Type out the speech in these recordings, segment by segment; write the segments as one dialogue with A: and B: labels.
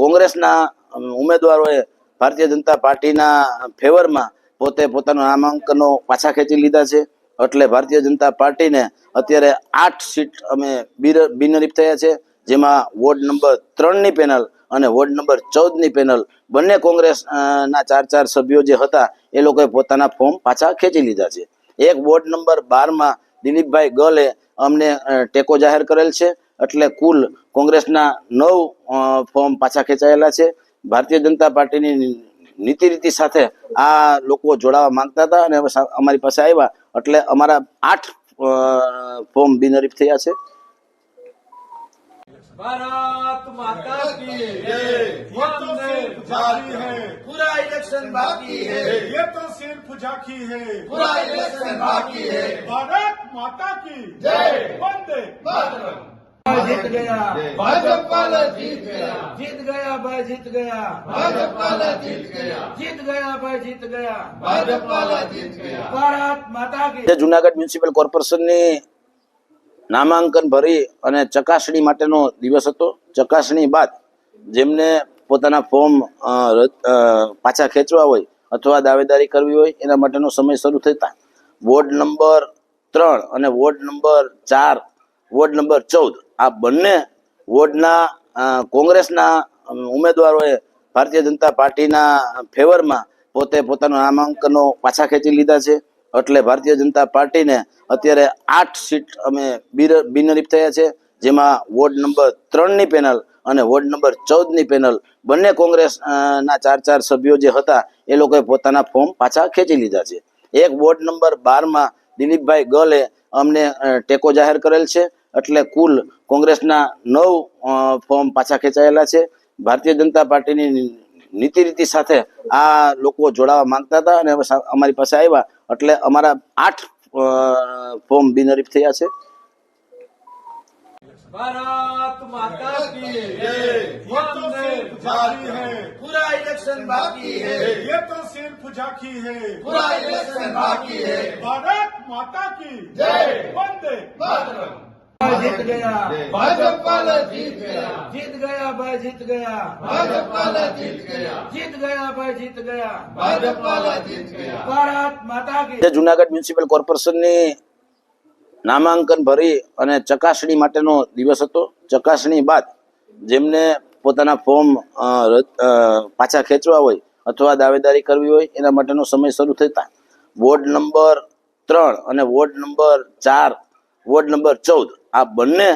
A: કોંગ્રેસના ઉમેદવારોએ ભારતીય જનતા પાર્ટીના ફેવરમાં પોતે પોતાના નામાંકનો પાછા ખેંચી લીધા છે. એટલે ભારતીય જનતા પાર્ટીને અત્યારે આઠ સીટ અમે બિનરીફ થયા છે. જેમાં વોર્ડ નંબર ત્રણની પેનલ અને વોર્ડ નંબર ચૌદની પેનલ બંને કોંગ્રેસના ચાર ચાર સભ્યો જે હતા એ લોકોએ પોતાના ફોર્મ પાછા ખેંચી લીધા છે. એક વોર્ડ નંબર બારમાં દિલીપભાઈ ગલે અમને ટેકો જાહેર કરેલ છે. એટલે કુલ કોંગ્રેસના નવ અ, ફોર્મ પાછા ખેંચાયેલા છે ભારતીય જનતા પાર્ટીની નીતિ રીતિ સાથે આ લોકો જોડાવા માંગતા હતા અને હવે સા- અમારી પાસે આવ્યા એટલે અમારા આઠ અ, ફોર્મ બિનહરીફ થયા છે
B: भारत माता की
C: ये तो सिर्फ जारी है
D: पूरा इलेक्शन बाकी है
C: ये तो सिर्फ झांकी है
D: पूरा इलेक्शन बाकी है
C: भारत माता की
D: जय
C: वंदे
D: मातरम
B: जीत गया
D: भाजपा ने जीत गया
B: जीत गया भाई जीत गया
D: भाजपा ने जीत गया
B: जीत गया भाई जीत गया
D: भाजपा ने जीत गया
B: भारत माता की
A: જે જુનાગઢ મ્યુનિસિપલ કોર્પોરેશનની નામાંકન ભરી અને ચકાસણી માટેનો દિવસ હતો ચકાસણી બાદ જેમને પોતાના ફોર્મ અ, રદ- અ, પાછા ખેંચવા હોય અથવા દાવેદારી કરવી હોય એના માટેનો સમય શરૂ થતા વોર્ડ નંબર ત્રણ અને વોર્ડ નંબર ચાર વોર્ડ નંબર ચૌદ આ બંને વોર્ડના કોંગ્રેસના ઉમેદવારોએ ભારતીય જનતા પાર્ટીના ફેવરમાં પોતે પોતાના નામાંકનો પાછા ખેંચી લીધા છે. એટલે ભારતીય જનતા પાર્ટીને અત્યારે આઠ સીટ અમે બિનરીફ થયા છે. જેમાં વોર્ડ નંબર ત્રણની પેનલ અને વોર્ડ નંબર ચૌદની પેનલ બંને કોંગ્રેસના ચાર ચાર સભ્યો જે હતા એ લોકોએ પોતાના ફોર્મ પાછા ખેંચી લીધા છે. એક વોર્ડ નંબર બારમાં દિલીપભાઈ ગલે અમને ટેકો જાહેર કરેલ છે. એટલે કુલ કોંગ્રેસના નવ અ, ફોર્મ પાછા ખેંચાયેલા છે ભારતીય જનતા પાર્ટીની નીતિ રીતિ સાથે આ લોકો જોડાવા માંગતા હતા અને હવે સા- અમારી પાસે આવ્યા એટલે અમારા આઠ અ, ફોર્મ બિનહરીફ થયા છે
B: भारत माता की
C: ये तो सिर्फ जारी है
D: पूरा इलेक्शन बाकी है
C: ये तो सिर्फ झांकी है
D: पूरा इलेक्शन बाकी है
C: भारत माता की
D: जय
C: वंदे
D: मातरम જીત ગયા.
B: ભાજપવાલા જીત ગયા. જીત ગયા
D: ભાઈ જીત ગયા. ભાજપવાલા
B: જીત ગયા. જીત ગયા ભાઈ
D: જીત ગયા. ભાજપવાલા જીત
B: ગયા. ભારત માતા
A: કી જુનાગઢ મ્યુનિસિપલ કોર્પોરેશનની નામાંકન ભરી અને ચકાસણી માટેનો દિવસ હતો. ચકાસણી બાદ જેમને પોતાના ફોર્મ પાછા ખેંચવા હોય અથવા દાવેદારી કરવી હોય એના માટેનો સમય શરૂ થતા. વોર્ડ નંબર ત્રણ અને વોર્ડ નંબર ચાર વોર્ડ નંબર ચૌદ આ બંને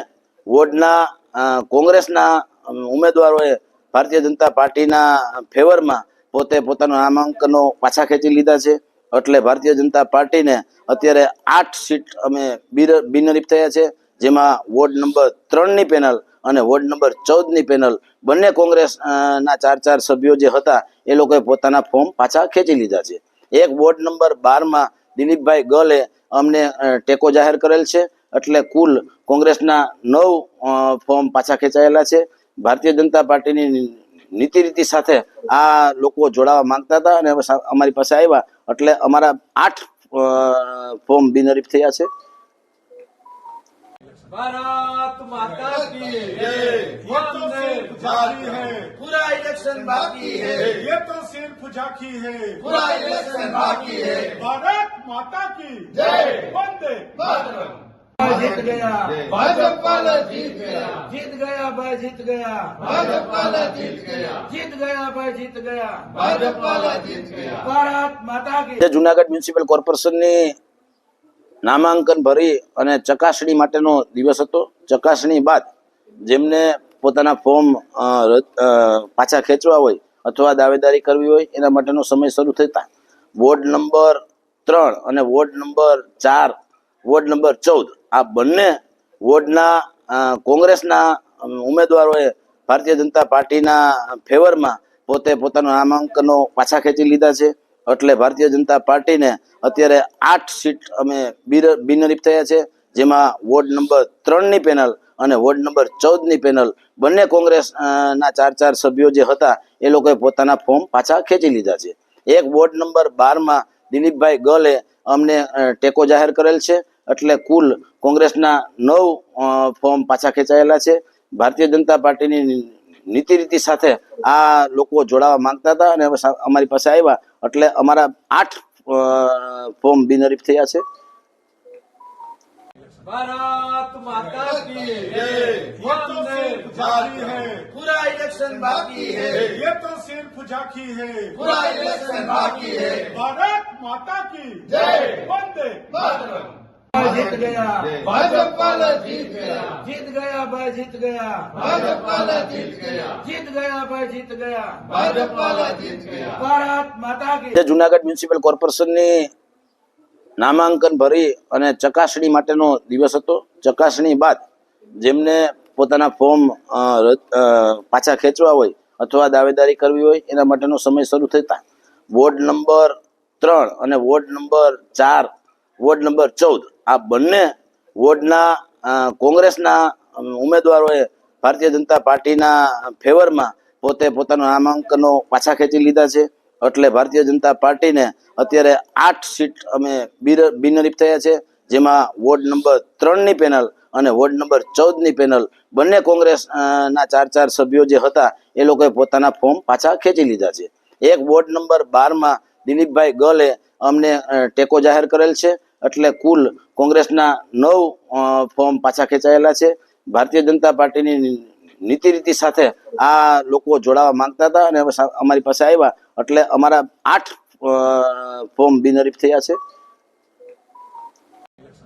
A: વોર્ડના કોંગ્રેસના ઉમેદવારોએ ભારતીય જનતા પાર્ટીના ફેવરમાં પોતે પોતાના નામાંકનો પાછા ખેંચી લીધા છે. એટલે ભારતીય જનતા પાર્ટીને અત્યારે આઠ સીટ અમે બિનરીફ થયા છે. જેમાં વોર્ડ નંબર ત્રણની પેનલ અને વોર્ડ નંબર ચૌદની પેનલ બંને કોંગ્રેસના ચાર ચાર સભ્યો જે હતા એ લોકોએ પોતાના ફોર્મ પાછા ખેંચી લીધા છે. એક વોર્ડ નંબર બારમાં દિલીપભાઈ ગલે અમને ટેકો જાહેર કરેલ છે. એટલે કુલ કોંગ્રેસના નવ અ, ફોર્મ પાછા ખેંચાયેલા છે ભારતીય જનતા પાર્ટીની નીતિ રીતિ સાથે આ લોકો જોડાવા માંગતા હતા અને હવે સા- અમારી પાસે આવ્યા એટલે અમારા આઠ અ, ફોર્મ બિનહરીફ થયા છે
B: भारत माता की
C: ये तो सिर्फ जारी है
D: पूरा इलेक्शन बाकी है
C: ये तो सिर्फ झांकी है
D: पूरा इलेक्शन बाकी है
C: भारत माता की
D: जय
C: वंदे
D: मातरम
B: जीत गया
D: भाजपा ने जीत गया
B: जीत गया भाई जीत गया
D: भाजपा ने जीत गया
B: जीत गया भाई जीत गया
D: भाजपा ने जीत गया
B: भारत माता की
A: જે જુનાગઢ મ્યુનિસિપલ કોર્પોરેશનની નામાંકન ભરી અને ચકાસણી માટેનો દિવસ હતો ચકાસણી બાદ જેમને પોતાના ફોર્મ અ, રદ- અ, પાછા ખેંચવા હોય અથવા દાવેદારી કરવી હોય એના માટેનો સમય શરૂ થતા વોર્ડ નંબર ત્રણ અને વોર્ડ નંબર ચાર વોર્ડ નંબર ચૌદ આ બંને વોર્ડના કોંગ્રેસના ઉમેદવારોએ ભારતીય જનતા પાર્ટીના ફેવરમાં પોતે પોતાના નામાંકનો પાછા ખેંચી લીધા છે. એટલે ભારતીય જનતા પાર્ટીને અત્યારે આઠ સીટ અમે બિનહરીફ થયા છે. જેમાં વોર્ડ નંબર ત્રણની પેનલ અને વોર્ડ નંબર ચૌદની પેનલ બંને કોંગ્રેસના ચાર ચાર સભ્યો જે હતા એ લોકોએ પોતાના ફોર્મ પાછા ખેંચી લીધા છે. એક વોર્ડ નંબર બારમાં દિલીપભાઈ ગલે અમને ટેકો જાહેર કરેલ છે. એટલે કુલ કોંગ્રેસના નવ અ, ફોર્મ પાછા ખેંચાયેલા છે ભારતીય જનતા પાર્ટીની નીતિ રીતિ સાથે આ લોકો જોડાવા માંગતા હતા અને હવે સા- અમારી પાસે આવ્યા એટલે અમારા આઠ અ, ફોર્મ બિનહરીફ થયા છે
B: भारत माता की
C: ये तो सिर्फ जारी है
B: पूरा इलेक्शन बाकी है
C: ये तो सिर्फ झांकी है
D: पूरा इलेक्शन बाकी है
C: भारत माता की
D: जय
C: वंदे
D: मातरम
B: જીત ગયા. ભાજપ જીત ગયા.
D: ભાઈ જીત ગયા.
B: ભાજપ જીત ગયા. ભાઈ જીત
D: ગયા. ભાજપ જીત
B: ગયા. ભારત માતા
A: કી જુનાગઢ મ્યુનિસિપલ કોર્પોરેશનની નામાંકન ભરી અને ચકાસણી માટેનો દિવસ હતો. ચકાસણી બાદ જેમને પોતાના ફોર્મ પાછા ખેંચવા હોય અથવા દાવેદારી કરવી હોય એના માટેનો સમય શરૂ થતા. વોર્ડ નંબર ત્રણ અને વોર્ડ નંબર ચાર વોર્ડ નંબર ચૌદ આ બંને વોર્ડના કોંગ્રેસના ઉમેદવારોએ ભારતીય જનતા પાર્ટીના ફેવરમાં પોતે પોતાના નામાંકનો પાછા ખેંચી લીધા છે. એટલે ભારતીય જનતા પાર્ટીને અત્યારે આઠ સીટ અમે બિનરીફ થયા છે. જેમાં વોર્ડ નંબર ત્રણની પેનલ અને વોર્ડ નંબર ચૌદની પેનલ બંને કોંગ્રેસના ચાર ચાર સભ્યો જે હતા એ લોકોએ પોતાના ફોર્મ પાછા ખેંચી લીધા છે. એક વોર્ડ નંબર બારમાં દિલીપભાઈ ગલે અમને ટેકો જાહેર કરેલ છે. એટલે કુલ કોંગ્રેસના નવ અ, ફોર્મ પાછા ખેંચાયેલા છે ભારતીય જનતા પાર્ટીની નીતિ રીતિ સાથે આ લોકો જોડાવા માંગતા હતા અને હવે સા- અમારી પાસે આવ્યા એટલે અમારા આઠ અ, ફોર્મ બિનહરીફ થયા છે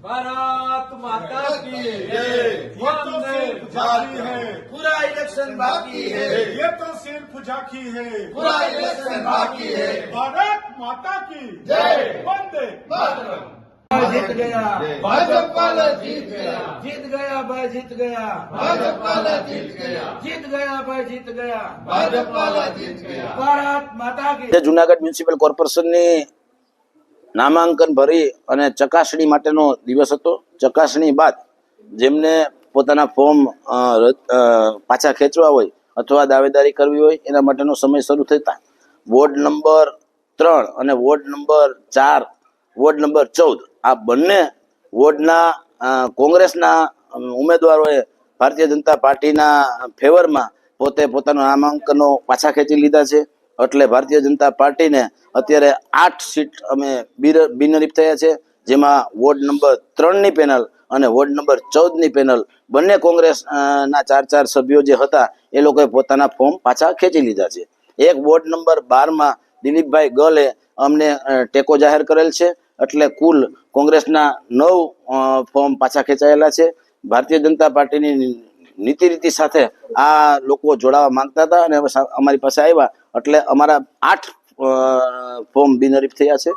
B: भारत माता की
C: ये तो सिर्फ जारी है
B: पूरा इलेक्शन बाकी है
C: ये तो सिर्फ झांकी है
D: पूरा इलेक्शन बाकी है
C: भारत माता की
D: जय
C: वंदे
D: मातरम
B: જીત
D: ગયા. ભાજપ જીત
B: ગયા. જીત ગયા ભાઈ જીત
D: ગયા. ભાજપ જીત
B: ગયા. જીત ગયા ભાઈ જીત
D: ગયા. ભાજપ જીત
B: ગયા. ભારત માતા
A: કી જુનાગઢ મ્યુનિસિપલ કોર્પોરેશનની નામાંકન ભરી અને ચકાસણી માટેનો દિવસ હતો. ચકાસણી બાદ જેમને પોતાના ફોર્મ પાછા ખેંચવા હોય અથવા દાવેદારી કરવી હોય એના માટેનો સમય શરૂ થતા. વોર્ડ નંબર ત્રણ અને વોર્ડ નંબર ચાર વોર્ડ નંબર ચૌદ આ બંને વોર્ડના કોંગ્રેસના ઉમેદવારોએ ભારતીય જનતા પાર્ટીના ફેવરમાં પોતે પોતાના નામાંકનો પાછા ખેંચી લીધા છે. એટલે ભારતીય જનતા પાર્ટીને અત્યારે આઠ સીટ અમે બિનહરીફ થયા છે. જેમાં વોર્ડ નંબર ત્રણની પેનલ અને વોર્ડ નંબર ચૌદની પેનલ બંને કોંગ્રેસના ચાર ચાર સભ્યો જે હતા એ લોકોએ પોતાના ફોર્મ પાછા ખેંચી લીધા છે. એક વોર્ડ નંબર બારમાં દિલીપભાઈ ગલે અમને ટેકો જાહેર કરેલ છે. એટલે કુલ કોંગ્રેસના નવ અ, ફોર્મ પાછા ખેંચાયેલા છે ભારતીય જનતા પાર્ટીની નીતિ રીતિ સાથે આ લોકો જોડાવા માંગતા હતા અને હવે સા- અમારી પાસે આવ્યા એટલે અમારા આઠ અ, ફોર્મ બિનહરીફ થયા છે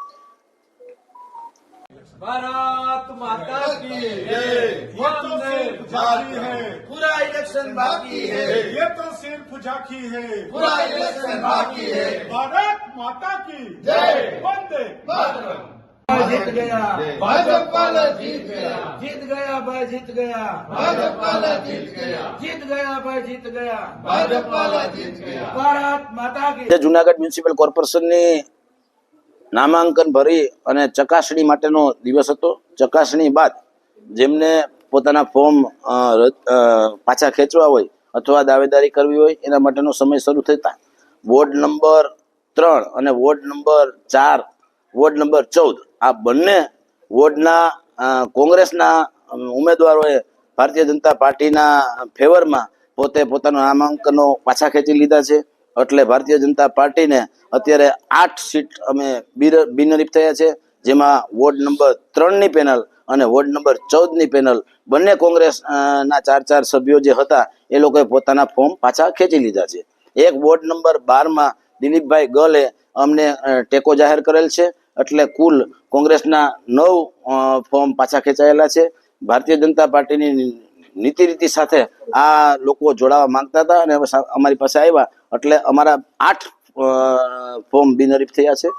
B: भारत माता की
C: ये तो सिर्फ जारी है
B: पूरा इलेक्शन बाकी है
C: ये तो सिर्फ झांकी है
D: पूरा इलेक्शन बाकी है
C: भारत माता की
D: जय
C: वंदे
D: मातरम
B: जीत गया
D: भाजपा जीत गया
B: जीत गया भाई जीत गया
D: भाजपा जीत गया
B: जीत गया भाई जीत गया
D: भाजपा जीत गया
B: भारत माता की
A: જે જુનાગઢ મ્યુનિસિપલ કોર્પોરેશનની નામાંકન ભરી અને ચકાસણી માટેનો દિવસ હતો ચકાસણી બાદ જેમને પોતાના ફોર્મ અ, રદ- અ, પાછા ખેંચવા હોય અથવા દાવેદારી કરવી હોય એના માટેનો સમય શરૂ થતા વોર્ડ નંબર ત્રણ અને વોર્ડ નંબર ચાર વોર્ડ નંબર ચૌદ આ બંને વોર્ડના કોંગ્રેસના ઉમેદવારોએ ભારતીય જનતા પાર્ટીના ફેવરમાં પોતે પોતાના નામાંકનો પાછા ખેંચી લીધા છે. એટલે ભારતીય જનતા પાર્ટીને અત્યારે આઠ સીટ અમે બિનરીફ થયા છે. જેમાં વોર્ડ નંબર ત્રણની પેનલ અને વોર્ડ નંબર ચૌદની પેનલ બંને કોંગ્રેસના ચાર ચાર સભ્યો જે હતા એ લોકોએ પોતાના ફોર્મ પાછા ખેંચી લીધા છે. એક વોર્ડ નંબર બારમાં દિલીપભાઈ ગલે અમને ટેકો જાહેર કરેલ છે. એટલે કુલ કોંગ્રેસના નવ અ, ફોર્મ પાછા ખેંચાયેલા છે ભારતીય જનતા પાર્ટીની નીતિ રીતિ સાથે આ લોકો જોડાવા માંગતા હતા અને હવે સા- અમારી પાસે આવ્યા એટલે અમારા આઠ અ, ફોર્મ બિનહરીફ થયા છે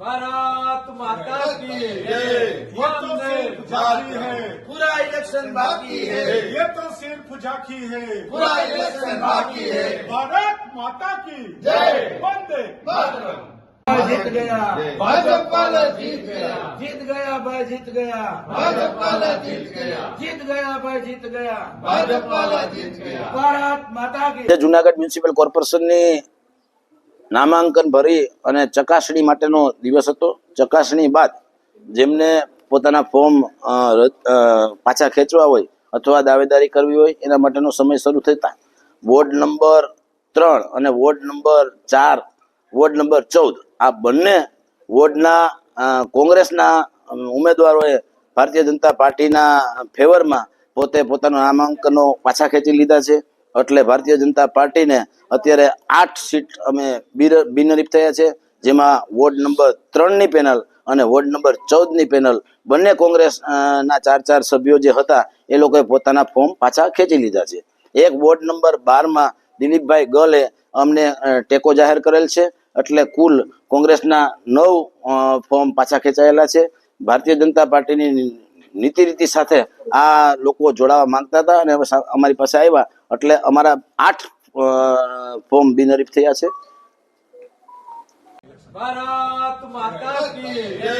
B: भारत माता की
C: ये तो सिर्फ जारी है
B: पूरा इलेक्शन बाकी है
C: ये तो सिर्फ झांकी है
D: पूरा इलेक्शन बाकी है
C: भारत माता की
D: जय
C: वंदे
D: मातरम
B: जीत गया
D: भाजपा जीत गया
B: जीत गया भाई जीत गया
D: भाजपा जीत गया
B: जीत गया भाई जीत गया
D: भाजपा जीत गया
B: भारत माता की
A: જે જુનાગઢ મ્યુનિસિપલ કોર્પોરેશનની નામાંકન ભરી અને ચકાસણી માટેનો દિવસ હતો ચકાસણી બાદ જેમને પોતાના ફોર્મ અ, રદ- અ, પાછા ખેંચવા હોય અથવા દાવેદારી કરવી હોય એના માટેનો સમય શરૂ થતા વોર્ડ નંબર ત્રણ અને વોર્ડ નંબર ચાર વોર્ડ નંબર ચૌદ આ બંને વોર્ડના કોંગ્રેસના ઉમેદવારોએ ભારતીય જનતા પાર્ટીના ફેવરમાં પોતે પોતાના નામાંકનો પાછા ખેંચી લીધા છે. એટલે ભારતીય જનતા પાર્ટીને અત્યારે આઠ સીટ અમે બિનરીફ થયા છે. જેમાં વોર્ડ નંબર ત્રણની પેનલ અને વોર્ડ નંબર ચૌદની પેનલ બંને કોંગ્રેસના ચાર ચાર સભ્યો જે હતા એ લોકોએ પોતાના ફોર્મ પાછા ખેંચી લીધા છે. એક વોર્ડ નંબર બારમાં દિલીપભાઈ ગલે અમને ટેકો જાહેર કરેલ છે. એટલે કુલ કોંગ્રેસના નવ અ, ફોર્મ પાછા ખેંચાયેલા છે ભારતીય જનતા પાર્ટીની નીતિ રીતિ સાથે આ લોકો જોડાવા માંગતા હતા અને હવે સા- અમારી પાસે આવ્યા એટલે અમારા આઠ અ, ફોર્મ બિનહરીફ થયા છે
B: भारत माता की
C: ये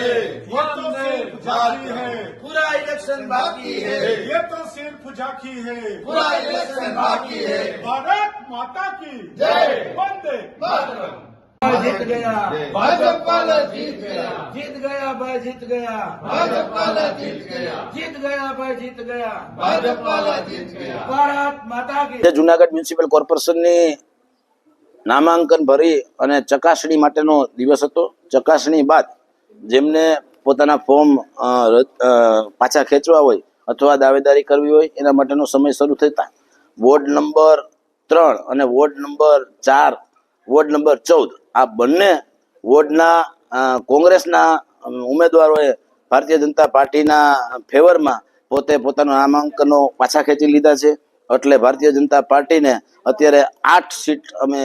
C: तो सिर्फ जारी है
B: पूरा इलेक्शन बाकी है
C: ये तो सिर्फ झांकी है
D: पूरा इलेक्शन बाकी है
C: भारत माता की
D: जय
C: वंदे
D: मातरम
B: जीत गया
D: भाजपा जीत गया
B: जीत गया भाई जीत गया
D: भाजपा जीत गया
B: जीत गया भाई जीत गया
D: भाजपा जीत गया
B: भारत माता की
A: જે જુનાગઢ મ્યુનિસિપલ કોર્પોરેશનની નામાંકન ભરી અને ચકાસણી માટેનો દિવસ હતો ચકાસણી બાદ જેમને પોતાના ફોર્મ અ, રદ- અ, પાછા ખેંચવા હોય અથવા દાવેદારી કરવી હોય એના માટેનો સમય શરૂ થતા વોર્ડ નંબર ત્રણ અને વોર્ડ નંબર ચાર વોર્ડ નંબર ચૌદ આ બંને વોર્ડના કોંગ્રેસના ઉમેદવારોએ ભારતીય જનતા પાર્ટીના ફેવરમાં પોતે પોતાના નામાંકનો પાછા ખેંચી લીધા છે. એટલે ભારતીય જનતા પાર્ટીને અત્યારે આઠ સીટ અમે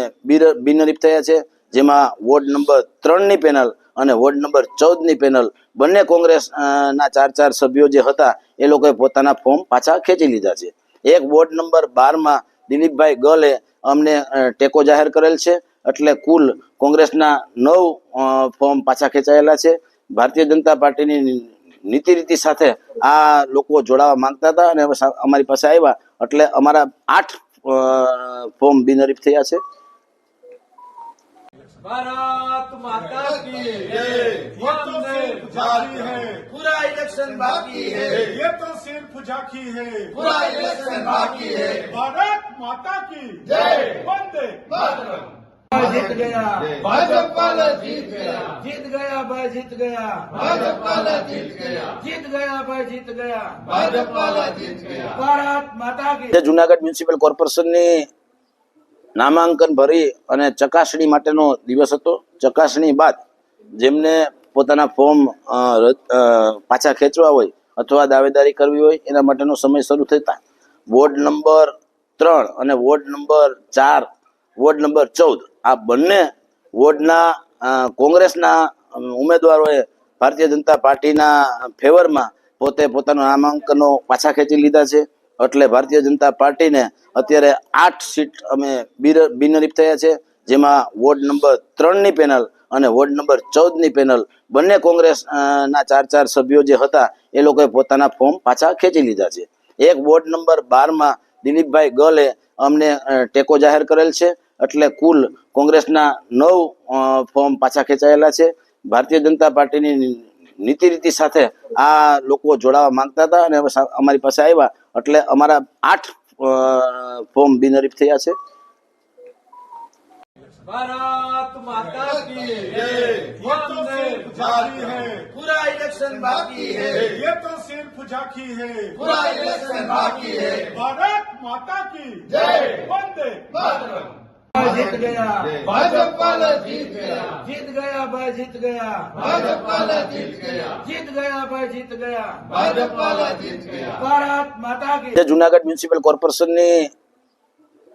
A: બિનરીફ થયા છે. જેમાં વોર્ડ નંબર ત્રણની પેનલ અને વોર્ડ નંબર ચૌદની પેનલ બંને કોંગ્રેસના ચાર ચાર સભ્યો જે હતા એ લોકોએ પોતાના ફોર્મ પાછા ખેંચી લીધા છે. એક વોર્ડ નંબર બારમાં દિલીપભાઈ ગલે અમને ટેકો જાહેર કરેલ છે. એટલે કુલ કોંગ્રેસના નવ અ, ફોર્મ પાછા ખેંચાયેલા છે ભારતીય જનતા પાર્ટીની નીતિ રીતિ સાથે આ લોકો જોડાવા માંગતા હતા અને હવે સા- અમારી પાસે આવ્યા એટલે અમારા આઠ અ, ફોર્મ બિનહરીફ થયા છે
B: भारत माता की
C: ये तो सिर्फ जारी है
B: पूरा इलेक्शन बाकी है
C: ये तो सिर्फ झांकी है
D: पूरा इलेक्शन बाकी है
C: भारत माता की
D: जय
C: वंदे
D: मातरम
B: જીત
D: ગયા. ભાજપવાલા જીત
B: ગયા. જીત ગયા ભાઈ જીત
D: ગયા. ભાજપવાલા જીત
B: ગયા. જીત ગયા ભાઈ જીત
D: ગયા. ભાજપવાલા જીત
B: ગયા. ભારત માતા
A: કી જુનાગઢ મ્યુનિસિપલ કોર્પોરેશનની નામાંકન ભરી અને ચકાસણી માટેનો દિવસ હતો. ચકાસણી બાદ જેમને પોતાના ફોર્મ પાછા ખેંચવા હોય અથવા દાવેદારી કરવી હોય એના માટેનો સમય શરૂ થતા. વોર્ડ નંબર ત્રણ અને વોર્ડ નંબર ચાર વોર્ડ નંબર ચૌદ આ બંને વોર્ડના કોંગ્રેસના ઉમેદવારોએ ભારતીય જનતા પાર્ટીના ફેવરમાં પોતે પોતાના નામાંકનો પાછા ખેંચી લીધા છે. એટલે ભારતીય જનતા પાર્ટીને અત્યારે આઠ સીટ અમે બિનરીફ થયા છે. જેમાં વોર્ડ નંબર ત્રણની પેનલ અને વોર્ડ નંબર ચૌદની પેનલ બંને કોંગ્રેસના ચાર ચાર સભ્યો જે હતા એ લોકોએ પોતાના ફોર્મ પાછા ખેંચી લીધા છે. એક વોર્ડ નંબર બારમાં દિલીપભાઈ ગલે અમને ટેકો જાહેર કરેલ છે. એટલે કુલ કોંગ્રેસના નવ અ, ફોર્મ પાછા ખેંચાયેલા છે ભારતીય જનતા પાર્ટીની નીતિ રીતિ સાથે આ લોકો જોડાવા માંગતા હતા અને હવે સા- અમારી પાસે આવ્યા એટલે અમારા આઠ અ, ફોર્મ બિનહરીફ થયા છે
B: भारत माता की
C: ये तो सिर्फ जारी है
B: पूरा इलेक्शन बाकी है
C: ये तो सिर्फ झांकी है
D: पूरा इलेक्शन बाकी है
C: भारत माता की
D: जय
C: वंदे
D: मातरम
B: જીત
D: ગયા. ભાજપવાલા જીત
B: ગયા. જીત ગયા ભાઈ જીત
D: ગયા. ભાજપવાલા જીત
B: ગયા. જીત ગયા ભાઈ જીત
D: ગયા. ભાજપવાલા જીત
B: ગયા. ભારત માતા
A: કી જુનાગઢ મ્યુનિસિપલ કોર્પોરેશનની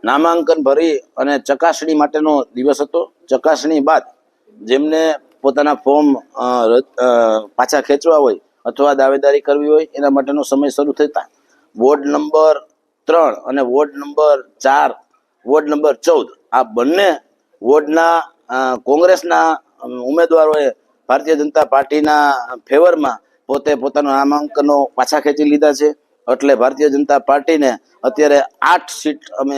A: નામાંકન ભરી અને ચકાસણી માટેનો દિવસ હતો. ચકાસણી બાદ જેમને પોતાના ફોર્મ પાછા ખેંચવા હોય અથવા દાવેદારી કરવી હોય એના માટેનો સમય શરૂ થતા. વોર્ડ નંબર ત્રણ અને વોર્ડ નંબર ચાર વોર્ડ નંબર ચૌદ આ બંને વોર્ડના કોંગ્રેસના ઉમેદવારોએ ભારતીય જનતા પાર્ટીના ફેવરમાં પોતે પોતાના નામાંકનો પાછા ખેંચી લીધા છે. એટલે ભારતીય જનતા પાર્ટીને અત્યારે આઠ સીટ અમે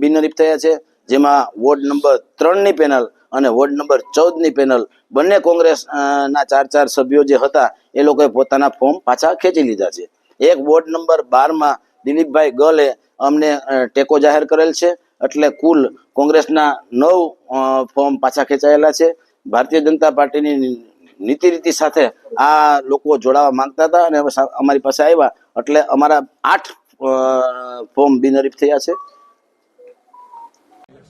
A: બિનહરીફ થયા છે. જેમાં વોર્ડ નંબર ત્રણની પેનલ અને વોર્ડ નંબર ચૌદની પેનલ બંને કોંગ્રેસના ચાર ચાર સભ્યો જે હતા એ લોકોએ પોતાના ફોર્મ પાછા ખેંચી લીધા છે. એક વોર્ડ નંબર બારમાં દિલીપભાઈ ગલે અમને ટેકો જાહેર કરેલ છે. એટલે કુલ કોંગ્રેસના નવ અ, ફોર્મ પાછા ખેંચાયેલા છે ભારતીય જનતા પાર્ટીની નીતિ રીતિ સાથે આ લોકો જોડાવા માંગતા હતા અને હવે સા- અમારી પાસે આવ્યા એટલે અમારા આઠ અ, ફોર્મ બિનહરીફ થયા છે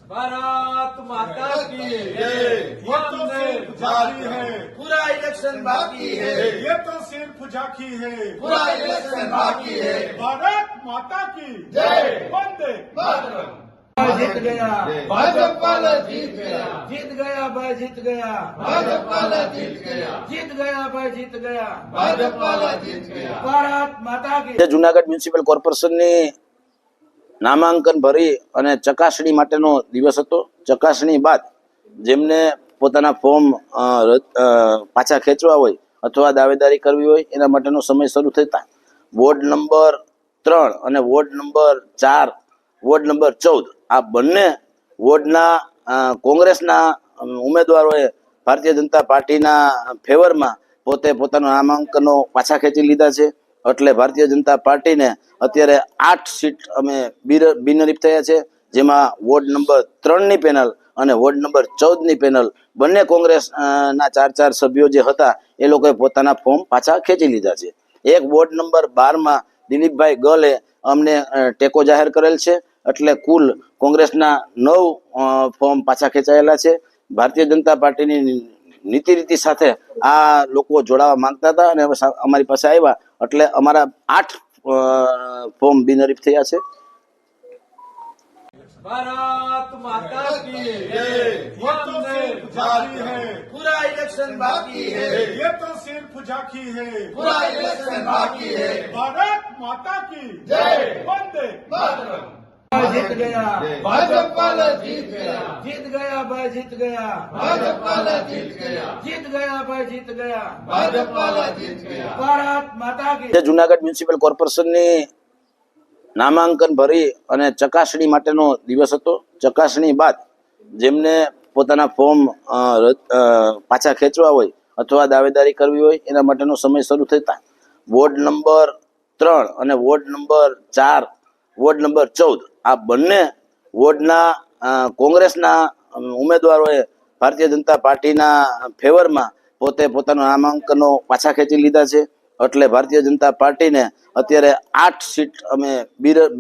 B: भारत माता की
C: ये तो सिर्फ जारी है
B: पूरा इलेक्शन बाकी है
C: ये तो सिर्फ झांकी है
D: पूरा इलेक्शन बाकी है
C: भारत माता की
D: जय।
C: वंदे
D: मातरम
B: જીત
D: ગયા. ભાજપવાલા જીત
B: ગયા. જીત ગયા ભાઈ જીત
D: ગયા. ભાજપવાલા જીત
B: ગયા. જીત ગયા ભાઈ જીત
D: ગયા. ભાજપવાલા જીત
B: ગયા. ભારત માતા
A: કી જુનાગઢ મ્યુનિસિપલ કોર્પોરેશનની નામાંકન ભરી અને ચકાસણી માટેનો દિવસ હતો. ચકાસણી બાદ જેમને પોતાના ફોર્મ પાછા ખેંચવા હોય અથવા દાવેદારી કરવી હોય એના માટેનો સમય શરૂ થતા વોર્ડ નંબર ત્રણ અને વોર્ડ નંબર ચાર વોર્ડ નંબર ચૌદ આ બંને વોર્ડના કોંગ્રેસના ઉમેદવારોએ ભારતીય જનતા પાર્ટીના ફેવરમાં પોતે પોતાના નામાંકનો પાછા ખેંચી લીધા છે. એટલે ભારતીય જનતા પાર્ટીને અત્યારે આઠ સીટ અમે બિનરીફ થયા છે. જેમાં વોર્ડ નંબર ત્રણની પેનલ અને વોર્ડ નંબર ચૌદની પેનલ બંને કોંગ્રેસના ચાર ચાર સભ્યો જે હતા એ લોકોએ પોતાના ફોર્મ પાછા ખેંચી લીધા છે. એક વોર્ડ નંબર બારમાં દિલીપભાઈ ગલે અમને ટેકો જાહેર કરેલ છે. એટલે કુલ કોંગ્રેસના નવ અ, ફોર્મ પાછા ખેંચાયેલા છે ભારતીય જનતા પાર્ટીની નીતિ રીતિ સાથે આ લોકો જોડાવા માંગતા હતા અને હવે સા- અમારી પાસે આવ્યા એટલે અમારા આઠ અ, ફોર્મ બિનહરીફ થયા છે
B: भारत माता की
C: ये तो सिर्फ जारी है
B: पूरा इलेक्शन बाकी है
C: ये तो सिर्फ झांकी है
D: पूरा इलेक्शन बाकी है
C: भारत माता की
D: जय।
C: वंदे
D: मातरम
B: જીત
D: ગયા. ભાજપવાલા જીત
B: ગયા. જીત ગયા ભાઈ જીત
D: ગયા. ભાજપવાલા જીત
B: ગયા. જીત ગયા ભાઈ જીત
D: ગયા. ભાજપવાલા જીત
B: ગયા. ભારત માતા
A: કી જુનાગઢ મ્યુનિસિપલ કોર્પોરેશનની નામાંકન ભરી અને ચકાસણી માટેનો દિવસ હતો. ચકાસણી બાદ જેમને પોતાના ફોર્મ પાછા ખેંચવા હોય અથવા દાવેદારી કરવી હોય એના માટેનો સમય શરૂ થતા. વોર્ડ નંબર ત્રણ અને વોર્ડ નંબર ચાર વોર્ડ નંબર ચૌદ આ બંને વોર્ડના કોંગ્રેસના ઉમેદવારોએ ભારતીય જનતા પાર્ટીના ફેવરમાં પોતે પોતાના નામાંકનો પાછા ખેંચી લીધા છે. એટલે ભારતીય જનતા પાર્ટીને અત્યારે આઠ સીટ અમે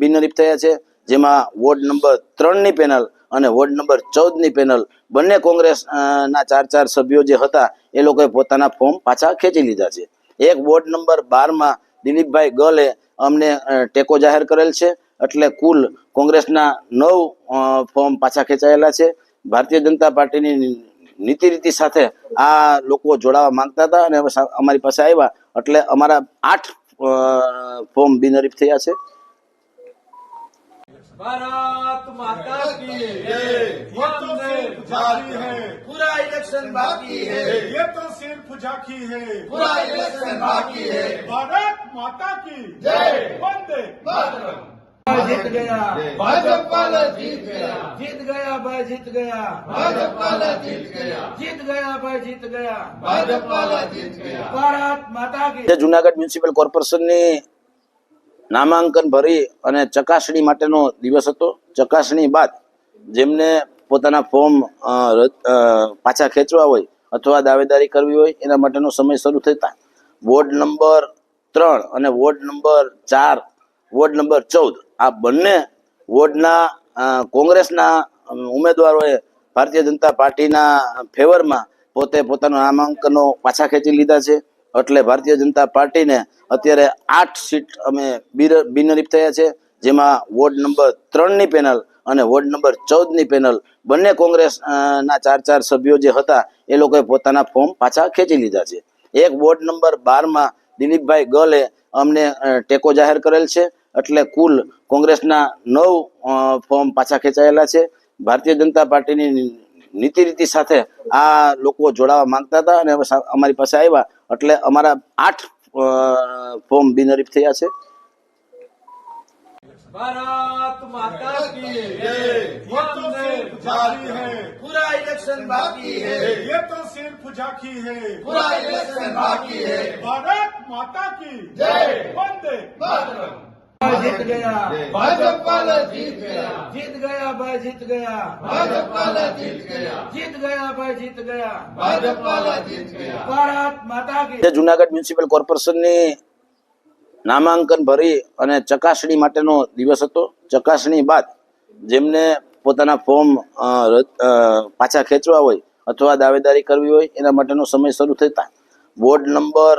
A: બિનહરીફ થયા છે. જેમાં વોર્ડ નંબર ત્રણની પેનલ અને વોર્ડ નંબર ચૌદની પેનલ બંને કોંગ્રેસના ચાર ચાર સભ્યો જે હતા એ લોકોએ પોતાના ફોર્મ પાછા ખેંચી લીધા છે. એક વોર્ડ નંબર બારમાં દિલીપભાઈ ગલે અમને ટેકો જાહેર કરેલ છે. એટલે કુલ કોંગ્રેસના નવ અ, ફોર્મ પાછા ખેંચાયેલા છે ભારતીય જનતા પાર્ટીની નીતિ રીતિ સાથે આ લોકો જોડાવા માંગતા હતા અને હવે સા- અમારી પાસે આવ્યા એટલે અમારા આઠ અ, ફોર્મ બિનહરીફ થયા છે
B: भारत माता की
C: ये तो सिर्फ जारी है
B: पूरा इलेक्शन बाकी है
C: ये तो सिर्फ झांकी है
D: पूरा इलेक्शन बाकी है
C: भारत माता की
D: जय।
C: वंदे
D: मातरम
B: जीत गया
D: भाजपा जीत गया
B: जीत गया भाई जीत गया
D: भाजपा जीत गया
B: जीत गया भाई जीत गया
D: भाजपा जीत गया
B: भारत माता की
A: જે જુનાગઢ મ્યુનિસિપલ કોર્પોરેશનની નામાંકન ભરી અને ચકાસણી માટેનો દિવસ હતો ચકાસણી બાદ જેમને પોતાના ફોર્મ અ, રદ- અ, પાછા ખેંચવા હોય અથવા દાવેદારી કરવી હોય એના માટેનો સમય શરૂ થતા વોર્ડ નંબર ત્રણ અને વોર્ડ નંબર ચાર વોર્ડ નંબર ચૌદ આ બંને વોર્ડના કોંગ્રેસના ઉમેદવારોએ ભારતીય જનતા પાર્ટીના ફેવરમાં પોતે પોતાના નામાંકનો પાછા ખેંચી લીધા છે. એટલે ભારતીય જનતા પાર્ટીને અત્યારે આઠ સીટ અમે બિનરીફ થયા છે. જેમાં વોર્ડ નંબર ત્રણની પેનલ અને વોર્ડ નંબર ચૌદની પેનલ બંને કોંગ્રેસના ચાર ચાર સભ્યો જે હતા એ લોકોએ પોતાના ફોર્મ પાછા ખેંચી લીધા છે. એક વોર્ડ નંબર બારમાં દિલીપભાઈ ગલે અમને ટેકો જાહેર કરેલ છે. એટલે કુલ કોંગ્રેસના નવ અ, ફોર્મ પાછા ખેંચાયેલા છે ભારતીય જનતા પાર્ટીની નીતિ રીતિ સાથે આ લોકો જોડાવા માંગતા હતા અને હવે સા- અમારી પાસે આવ્યા એટલે અમારા આઠ અ, ફોર્મ બિનહરીફ થયા છે
B: ભારત માતા કી
C: ये तो सिर्फ जारी है
B: પૂરા ઇલેક્શન બાકી હે
C: ये तो सिर्फ झांकी है
D: पूरा इलेक्शन बाकी है
C: भारत माता की
D: जय
C: वंदे
D: मातरम
B: જીત ગયા
D: भाजपा जीत गया
B: જીત ગયા ભાઈ જીત ગયા
D: भाजपा जीत गया
B: જીત ગયા ભાઈ જીત ગયા
D: भाजपा जीत गया
B: ભારત માતા કી
A: જે જુનાગઢ મ્યુનિસિપલ કોર્પોરેશનની નામાંકન ભરી અને ચકાસણી માટેનો દિવસ હતો ચકાસણી બાદ જેમને પોતાના ફોર્મ અ, રદ- અ, પાછા ખેંચવા હોય અથવા દાવેદારી કરવી હોય એના માટેનો સમય શરૂ થતા વોર્ડ નંબર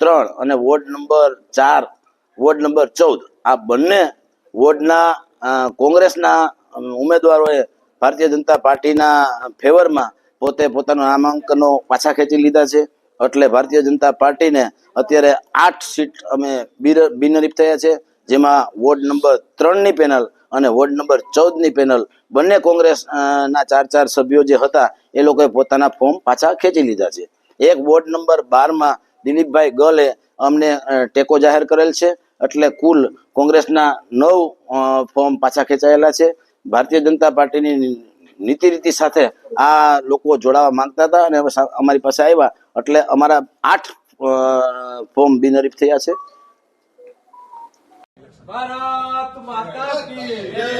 A: ત્રણ અને વોર્ડ નંબર ચાર વોર્ડ નંબર ચૌદ આ બંને વોર્ડના કોંગ્રેસના ઉમેદવારોએ ભારતીય જનતા પાર્ટીના ફેવરમાં પોતે પોતાના નામાંકનો પાછા ખેંચી લીધા છે. એટલે ભારતીય જનતા પાર્ટીને અત્યારે આઠ સીટ અમે બિનહરીફ થયા છે. જેમાં વોર્ડ નંબર ત્રણની પેનલ અને વોર્ડ નંબર ચૌદની પેનલ બંને કોંગ્રેસના ચાર ચાર સભ્યો જે હતા એ લોકોએ પોતાના ફોર્મ પાછા ખેંચી લીધા છે. એક વોર્ડ નંબર બારમાં દિલીપભાઈ ગલે અમને ટેકો જાહેર કરેલ છે. એટલે કુલ કોંગ્રેસના નવ અ, ફોર્મ પાછા ખેંચાયેલા છે ભારતીય જનતા પાર્ટીની નીતિ રીતિ સાથે આ લોકો જોડાવા માંગતા હતા અને હવે સા- અમારી પાસે આવ્યા એટલે અમારા આઠ અ, ફોર્મ બિનહરીફ થયા છે
B: ભારત માતા કી
C: ये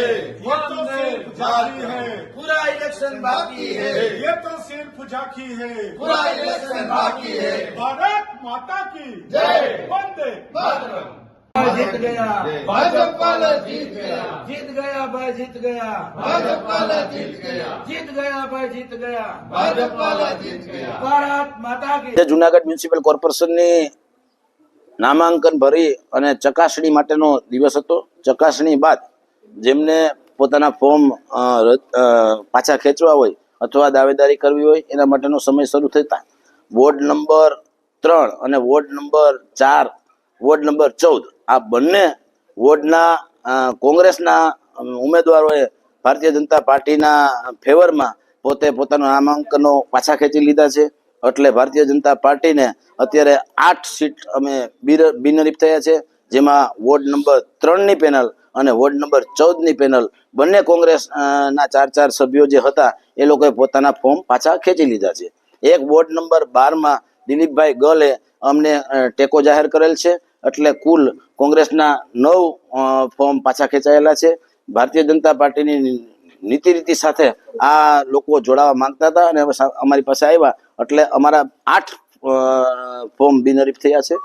C: तो सिर्फ जारी है
B: પૂરા ઇલેક્શન બાકી હે
C: ये तो सिर्फ झांकी है
D: पूरा इलेक्शन बाकी है
C: भारत माता की
D: जय
C: वंदे
D: मातरम
B: જીત ગયા
D: भाजपा जीत गया
B: જીત ગયા ભાઈ જીત ગયા
D: भाजपा जीत गया
B: જીત ગયા ભાઈ જીત ગયા
D: भाजपा जीत गया
B: ભારત માતા કી
A: જે જુનાગઢ મ્યુનિસિપલ કોર્પોરેશનની નામાંકન ભરી અને ચકાસણી માટેનો દિવસ હતો ચકાસણી બાદ જેમને પોતાના ફોર્મ અ, રદ- અ, પાછા ખેંચવા હોય અથવા દાવેદારી કરવી હોય એના માટેનો સમય શરૂ થતા વોર્ડ નંબર ત્રણ અને વોર્ડ નંબર ચાર વોર્ડ નંબર ચૌદ આ બંને વોર્ડના કોંગ્રેસના ઉમેદવારોએ ભારતીય જનતા પાર્ટીના ફેવરમાં પોતે પોતાના નામાંકનો પાછા ખેંચી લીધા છે. એટલે ભારતીય જનતા પાર્ટીને અત્યારે આઠ સીટ અમે બિનહરીફ થયા છે. જેમાં વોર્ડ નંબર ત્રણની પેનલ અને વોર્ડ નંબર ચૌદની પેનલ બંને કોંગ્રેસના ચાર ચાર સભ્યો જે હતા એ લોકોએ પોતાના ફોર્મ પાછા ખેંચી લીધા છે. એક વોર્ડ નંબર બારમાં દિલીપભાઈ ગલે અમને ટેકો જાહેર કરેલ છે. એટલે કુલ કોંગ્રેસના નવ અ, ફોર્મ પાછા ખેંચાયેલા છે ભારતીય જનતા પાર્ટીની નીતિ રીતિ સાથે આ લોકો જોડાવા માંગતા હતા અને હવે સા- અમારી પાસે આવ્યા એટલે અમારા આઠ અ, ફોર્મ બિનહરીફ થયા છે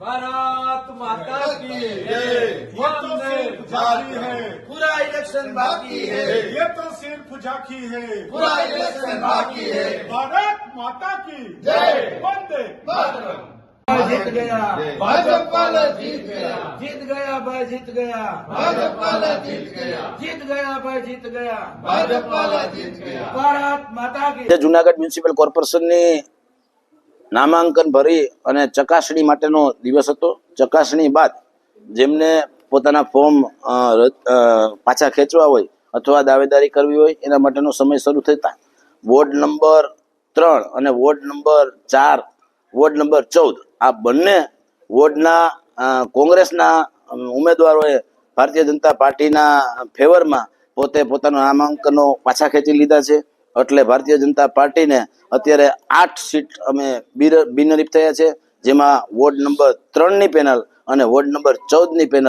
B: ભારત માતા કી
C: ये तो सिर्फ जारी है
B: પૂરા ઇલેક્શન બાકી હે
C: ये तो सिर्फ झांकी है
D: पूरा इलेक्शन बाकी है
C: भारत माता की
D: जय
C: वंदे
D: मातरम
B: જીત ગયા.
D: ભાજપવાલા જીત ગયા.
B: જીત ગયા ભાઈ જીત ગયા.
D: ભાજપવાલા જીત ગયા.
B: જીત ગયા ભાઈ જીત ગયા.
D: ભાજપવાલા જીત ગયા.
B: ભારત માતા કી
A: જુનાગઢ મ્યુનિસિપલ કોર્પોરેશનની નામાંકન ભરી અને ચકાસણી માટેનો દિવસ હતો. ચકાસણી બાદ જેમને પોતાના ફોર્મ પાછા ખેંચવા હોય અથવા દાવેદારી કરવી હોય એના માટેનો સમય શરૂ થતા. વોર્ડ નંબર ત્રણ અને વોર્ડ નંબર ચાર વોર્ડ નંબર ચૌદ આ બંને વોર્ડના કોંગ્રેસના ઉમેદવારોએ ભારતીય જનતા પાર્ટીના ફેવરમાં પોતે પોતાના નામાંકનો પાછા ખેંચી લીધા છે. એટલે ભારતીય જનતા પાર્ટીને અત્યારે આઠ સીટ અમે બિનરીફ થયા છે. જેમાં વોર્ડ નંબર ત્રણની પેનલ અને વોર્ડ નંબર ચૌદની પેનલ